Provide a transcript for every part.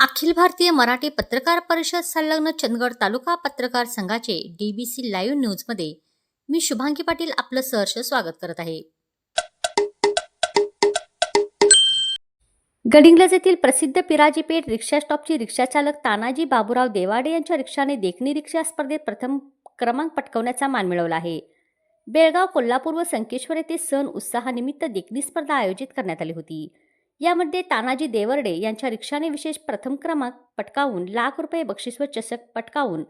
अखिल भारतीय मराठी पत्रकार परिषद संलग्न चंदगड तालुका पत्रकार संघाचे डीबीसी लाईव्ह न्यूजमध्ये मी शुभांगी पाटील आपलं सहर्ष स्वागत करत आहे. गडिंग्लज येथील प्रसिद्ध पिराजी पेठ रिक्षा स्टॉपची रिक्षाचालक तानाजी बाबूराव देवाडे यांच्या रिक्षाने देखणी रिक्षा स्पर्धेत प्रथम क्रमांक पटकवण्याचा मान मिळवला आहे. बेळगाव कोल्हापूर व संकेश्वर येथे सण उत्साहानिमित्त देखणी स्पर्धा आयोजित करण्यात आली होती. यामध्ये तानाजी देवर्डे यांच्या रिक्षाने विशेष प्रथम क्रमांक पटकावून लाख रुपये बक्षीस व चषक पटकावून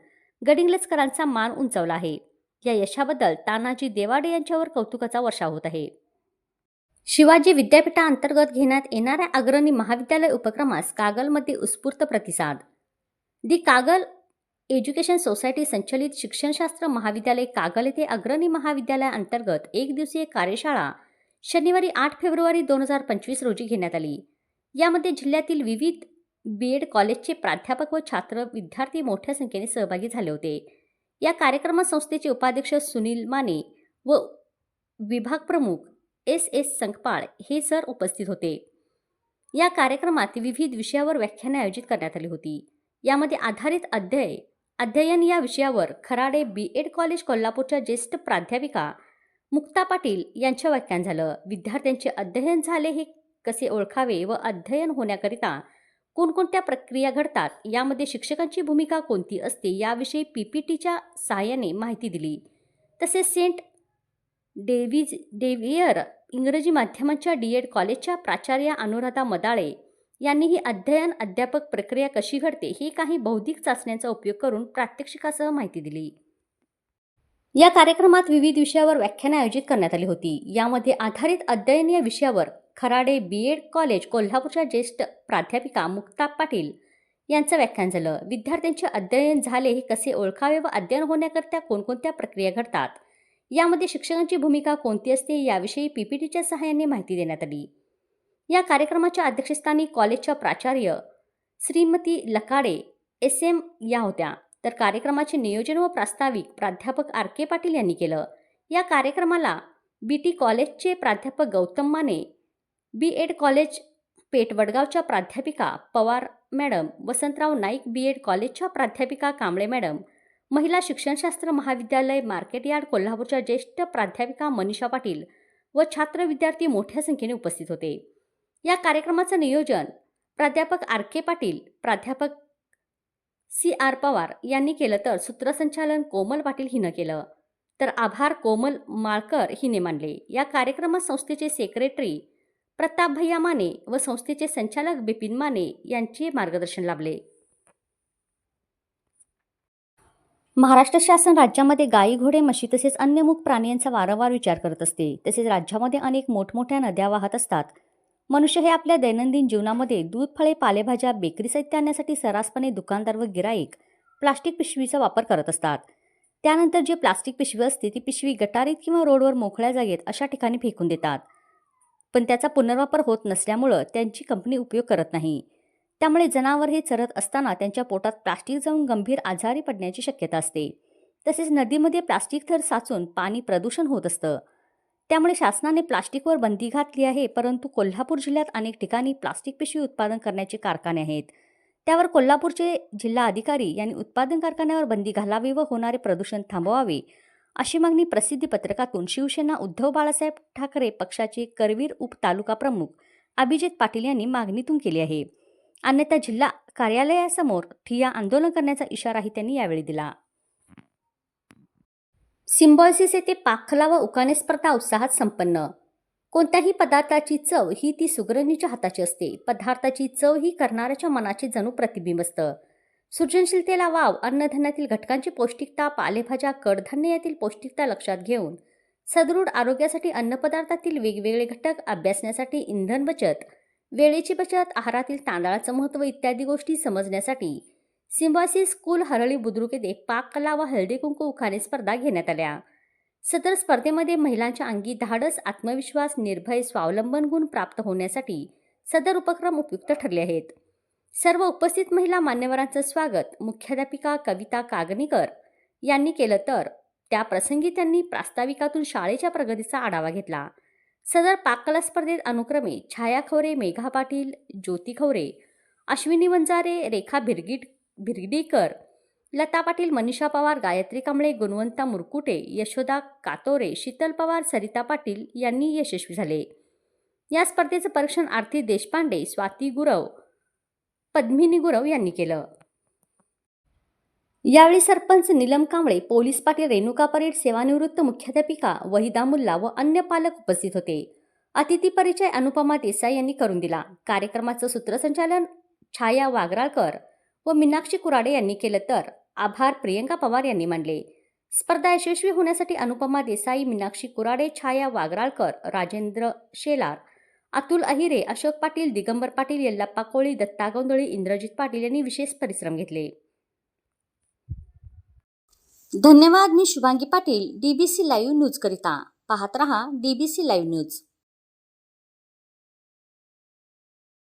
गडिंग्लजकरांचा मान उंचावला आहे. या यशाबद्दल तानाजी देवाडे यांच्यावर कौतुकाचा वर्षा होत आहे. शिवाजी विद्यापीठाअंतर्गत घेण्यात येणाऱ्या अग्रणी महाविद्यालय उपक्रमास कागलमध्ये उत्स्फूर्त प्रतिसाद. दी कागल एज्युकेशन सोसायटी संचलित शिक्षणशास्त्र महाविद्यालय कागल येथे अग्रणी महाविद्यालयाअंतर्गत एक दिवसीय कार्यशाळा शनिवारी आठ फेब्रुवारी दोन हजार पंचवीस रोजी घेण्यात आली. यामध्ये जिल्ह्यातील विविध बी एड कॉलेजचे प्राध्यापक व छात्र विद्यार्थी मोठ्या संख्येने सहभागी झाले होते. या कार्यक्रमात संस्थेचे उपाध्यक्ष सुनील माने व विभाग प्रमुख एस एस संकपाळ हे सर उपस्थित होते. या कार्यक्रमात विविध विषयावर व्याख्याने आयोजित करण्यात आली होती. यामध्ये आधारित अध्यय अध्ययन या विषयावर खराडे बी एड कॉलेज कोल्हापूरच्या ज्येष्ठ प्राध्यापिका मुक्ता पाटील यांच्या व्याख्यान झालं. विद्यार्थ्यांचे अध्ययन झाले हे कसे ओळखावे व अध्ययन होण्याकरिता कोणकोणत्या प्रक्रिया घडतात? यामध्ये शिक्षकांची भूमिका कोणती असते? याविषयी पी पी टीच्या सहाय्याने माहिती दिली. तसेच सेंट डेव्हिज डेव्हियर इंग्रजी माध्यमांच्या डी एड कॉलेजच्या प्राचार्या अनुराधा मदाळे यांनीही अध्ययन अध्यापक प्रक्रिया कशी घडते हे काही बौद्धिक चाचण्यांचा उपयोग करून प्रात्यक्षिकासह माहिती दिली. या कार्यक्रमात विविध विषयावर व्याख्याने आयोजित करण्यात आली होती. यामध्ये आधारित अध्ययन या विषयावर खराडे बी एड कॉलेज कोल्हापूरच्या ज्येष्ठ प्राध्यापिका मुक्ता पाटील यांचं व्याख्यान झालं. विद्यार्थ्यांचे अध्ययन झाले हे कसे ओळखावे व अध्ययन होण्याकरता कोणकोणत्या प्रक्रिया घडतात? यामध्ये शिक्षकांची भूमिका कोणती असते? याविषयी पीपीटीच्या सहाय्याने माहिती देण्यात आली. या कार्यक्रमाच्या अध्यक्षस्थानी कॉलेजच्या प्राचार्य श्रीमती लकाडे एस एम या होत्या. तर कार्यक्रमाचे नियोजन व प्रास्ताविक प्राध्यापक आर के पाटील यांनी केलं. या कार्यक्रमाला बी टी कॉलेजचे प्राध्यापक Gautam Mane B Ed college Peth वडगावच्या प्राध्यापिका Pawar madam Vasantrao Naik B Ed कॉलेजच्या प्राध्यापिका कांबळे मॅडम महिला शिक्षणशास्त्र महाविद्यालय मार्केट यार्ड कोल्हापूरच्या ज्येष्ठ प्राध्यापिका मनीषा पाटील व छात्र विद्यार्थी मोठ्या संख्येने उपस्थित होते. या कार्यक्रमाचं नियोजन प्राध्यापक आर के पाटील प्राध्यापक सी आर पवार यांनी केलं तर सूत्रसंचालन कोमल पाटील हिनं केलं. तर आभार कोमल माळकर हिने मानले. या कार्यक्रमात संस्थेचे सेक्रेटरी प्रताप भैया माने व संस्थेचे संचालक बिपिन माने यांचे मार्गदर्शन लाभले. महाराष्ट्र शासन राज्यामध्ये गायी घोडे म्हशी तसेच अन्य मुख प्राण्यांचा वारंवार विचार करत असते. तसेच राज्यामध्ये अनेक मोठमोठ्या नद्या वाहत असतात. मनुष्य हे आपल्या दैनंदिन जीवनामध्ये दूध फळे पालेभाज्या बेकरी साहित्य आणण्यासाठी सरासपणे दुकानदार व गिराईक प्लास्टिक पिशवीचा वापर करत असतात. त्यानंतर जे प्लास्टिक पिशवी असते ती पिशवी गटारीत किंवा रोडवर मोकळ्या जागेत अशा ठिकाणी फेकून देतात. पण त्याचा पुनर्वापर होत नसल्यामुळं त्यांची कंपनी उपयोग करत नाही. त्यामुळे जनावर हे चरत असताना त्यांच्या पोटात प्लास्टिक जाऊन गंभीर आजारी पडण्याची शक्यता असते. तसेच नदीमध्ये प्लास्टिक थर साचून पाणी प्रदूषण होत असतं. त्यामुळे शासनाने प्लास्टिकवर बंदी घातली आहे परंतु कोल्हापूर जिल्ह्यात अनेक ठिकाणी प्लास्टिक पिशवी उत्पादन करण्याचे कारखाने आहेत. त्यावर कोल्हापूरचे जिल्हा अधिकारी यांनी उत्पादन कारखान्यावर बंदी घालावी व होणारे प्रदूषण थांबवावे अशी मागणी प्रसिद्धी पत्रकातून शिवसेना उद्धव बाळासाहेब ठाकरे पक्षाचे करवीर उप तालुका प्रमुख अभिजित पाटील यांनी मागणीतून केली आहे. अन्यथा जिल्हा कार्यालयासमोर ठिया आंदोलन करण्याचा इशाराही त्यांनी यावेळी दिला. सिम्बॉयसिस येथे पाखला व उकाणे स्पर्धा उत्साहात संपन्न. कोणत्याही पदार्थाची चव ही ती सुगरणीच्या हाताची असते. पदार्थाची चव ही करणाऱ्याच्या मनाचे जणू प्रतिबिंब असतं सृजनशीलतेला वाव अन्नधान्यातील घटकांची पौष्टिकता पालेभाज्या कडधान्य यातील पौष्टिकता लक्षात घेऊन सदृढ आरोग्यासाठी अन्नपदार्थातील वेगवेगळे घटक अभ्यासण्यासाठी इंधन बचत वेळेची बचत आहारातील तांदळाचं महत्त्व इत्यादी गोष्टी समजण्यासाठी सिम्बासी स्कूल हरळी बुद्रुक येथे पाककला व हळदी कुंकू उखाणे स्पर्धा घेण्यात आल्या. सदर स्पर्धेमध्ये महिलांच्या अंगी धाडस आत्मविश्वास निर्भय स्वावलंबन गुण प्राप्त होण्यासाठी सदर उपक्रम उपयुक्त ठरले आहेत. सर्व उपस्थित महिला मान्यवरांचं स्वागत मुख्याध्यापिका कविता कागणीकर यांनी केलं तर त्या प्रसंगी त्यांनी प्रास्ताविकातून शाळेच्या प्रगतीचा आढावा घेतला. सदर पाककला स्पर्धेत अनुक्रमे छाया खवरे मेघा पाटील ज्योती खवरे अश्विनी वंजारे रेखा भिरगिट भिरडीकर लता पाटील मनीषा पवार गायत्री कांबळे गुणवंता मुरकुटे यशोदा कातोरे शीतल पवार सरिता पाटील यांनी यशस्वी झाले. या स्पर्धेचं परीक्षण आरती देशपांडे स्वाती गुरव पद्मिनी गुरव यांनी केलं. यावेळी सरपंच नीलम कांबळे पोलीस पाटील रेणुका परेड सेवानिवृत्त मुख्याध्यापिका वहिदा मुल्ला व अन्य पालक उपस्थित होते. अतिथी परिचय अनुपमा देसाई यांनी करून दिला. कार्यक्रमाचं सूत्रसंचालन छाया वागराळकर व मीनाक्षी कुराडे यांनी केलं तर. आभार प्रियंका पवार यांनी मानले स्पर्धा यशस्वी होण्यासाठी अनुपमा देसाई मीनाक्षी कुराडे छाया वागराळकर राजेंद्र शेलार अतुल अहिरे अशोक पाटील दिगंबर पाटील यल्लाप्पा कोळी दत्ता गोंधळी इंद्रजित पाटील यांनी विशेष परिश्रम घेतले. धन्यवाद मी Shubhangi Patil DBC live news करिता. पाहत रहा डीबीसी लाईव्ह न्यूज.